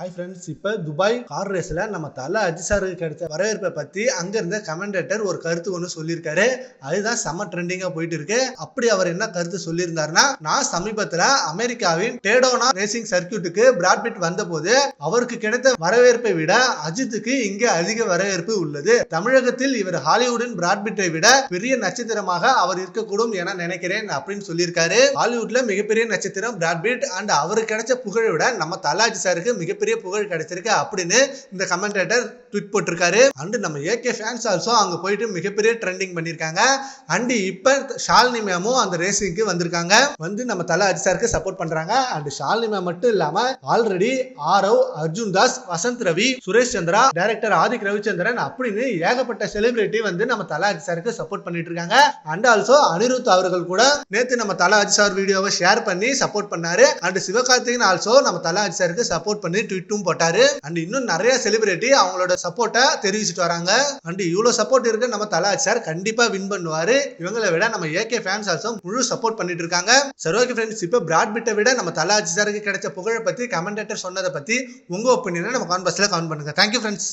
Hi friends இப்போ Dubai car ரேஸில் நம்ம தலை அஜி சாருக்கு கிடைச்ச வரவேற்பை பற்றி அங்கே இருந்த கமெண்டேட்டர் ஒரு கருத்து ஒன்று சொல்லியிருக்காரு. அதுதான் செம்ம ட்ரெண்டிங்காக போயிட்டு இருக்கு அப்படி அவர் என்ன கருத்து சொல்லியிருந்தாருன்னா நான் சமீபத்தில் அமெரிக்காவின் டேடோனா ரேசிங் சர்க்கியூட்டுக்கு பிராட்பிட் வந்தபோது அவருக்கு கிடைத்த வரவேற்பை விட அஜித்துக்கு இங்கே அதிக வரவேற்பு உள்ளது. தமிழகத்தில் இவர் ஹாலிவுட்டின் பிராட்பிட்டை விட பெரிய நட்சத்திரமாக அவர் இருக்கக்கூடும் என நினைக்கிறேன் அப்படின்னு சொல்லியிருக்காரு. ஹாலிவுட்ல மிகப்பெரிய நட்சத்திரம் பிராட்பிட் அண்ட் அவருக்கு கிடைச்ச புகழை விட நம்ம தலாஜி சாருக்கு மிகப்பெரிய புகழ் கிடைச்சிருக்கு அப்படின்னு இந்த கமெண்டேட்டர் ட்விட் போட்டிருக்காரு. அண்ட் நம்ம ஏகே ஃபேன்ஸ் ஆல்சோ அங்க போயிட்டு மிகப்பெரிய ட்ரெண்டிங் பண்ணியிருக்காங்க. அண்ட் இப்போ ஷாலினி மேமும் அந்த ரேசிங்க்கு வந்திருக்காங்க. வந்து நம்ம தலை அஜிசாருக்கு சப்போர்ட் பண்றாங்க. அண்ட் ஷாலினி மேம் மட்டும் இல்லாம ஆல்ரெடி ஆரவ் அர்ஜுன் தாஸ் வசந்த் ரவி சுரேஷ் சந்திரா டைரக்டர் ஆதிக் ரவிச்சந்திரன் அப்படின்னு ஏகப்பட்ட செலிபிரிட்டி வந்து நம்ம தலை அஜி சாருக்கு சப்போர்ட் பண்ணிட்டு இருக்காங்க அண்ட் ஆல்சோ அனிருத் அவர்கள் கூட நேத்து நம்ம தலை அஜி சார் வீடியோவை ஷேர் பண்ணி சப்போர்ட் பண்ணாரு. அண்ட் சிவகார்த்திகன் ஆல்சோ நம்ம தலை அஜி சாருக்கு சப்போர்ட் பண்ணி ட்வீட்டும் போட்டாரு. அண்ட் இன்னும் நிறைய செலிபிரிட்டி அவங்களோட சப்போர்ட்டை தெரிவிச்சுட்டு வராங்க. அண்ட் இவ்வளவு சப்போர்ட் இருக்கு நம்ம தலாஜ் சார் கண்டிப்பா வின் பண்ணுவாரு. இவங்களை விட நம்ம ஏகே ஃபேன்ஸ் ஆல்சோ முழு சப்போர்ட் பண்ணிட்டு இருக்காங்க. சரி ஓகே ஃப்ரெண்ட்ஸ் இப்போ பிராட் பிட்டை விட நம்ம தலாஜ் சாருக்கு கிடைச்ச புகழை பத்தி கமெண்டேட்டர் சொன்னதை பத்தி உங்க ஒப்பீனியனை நம்ம கான்பஸ்ல கமெண்ட் பண்ணுங்க. Thank you friends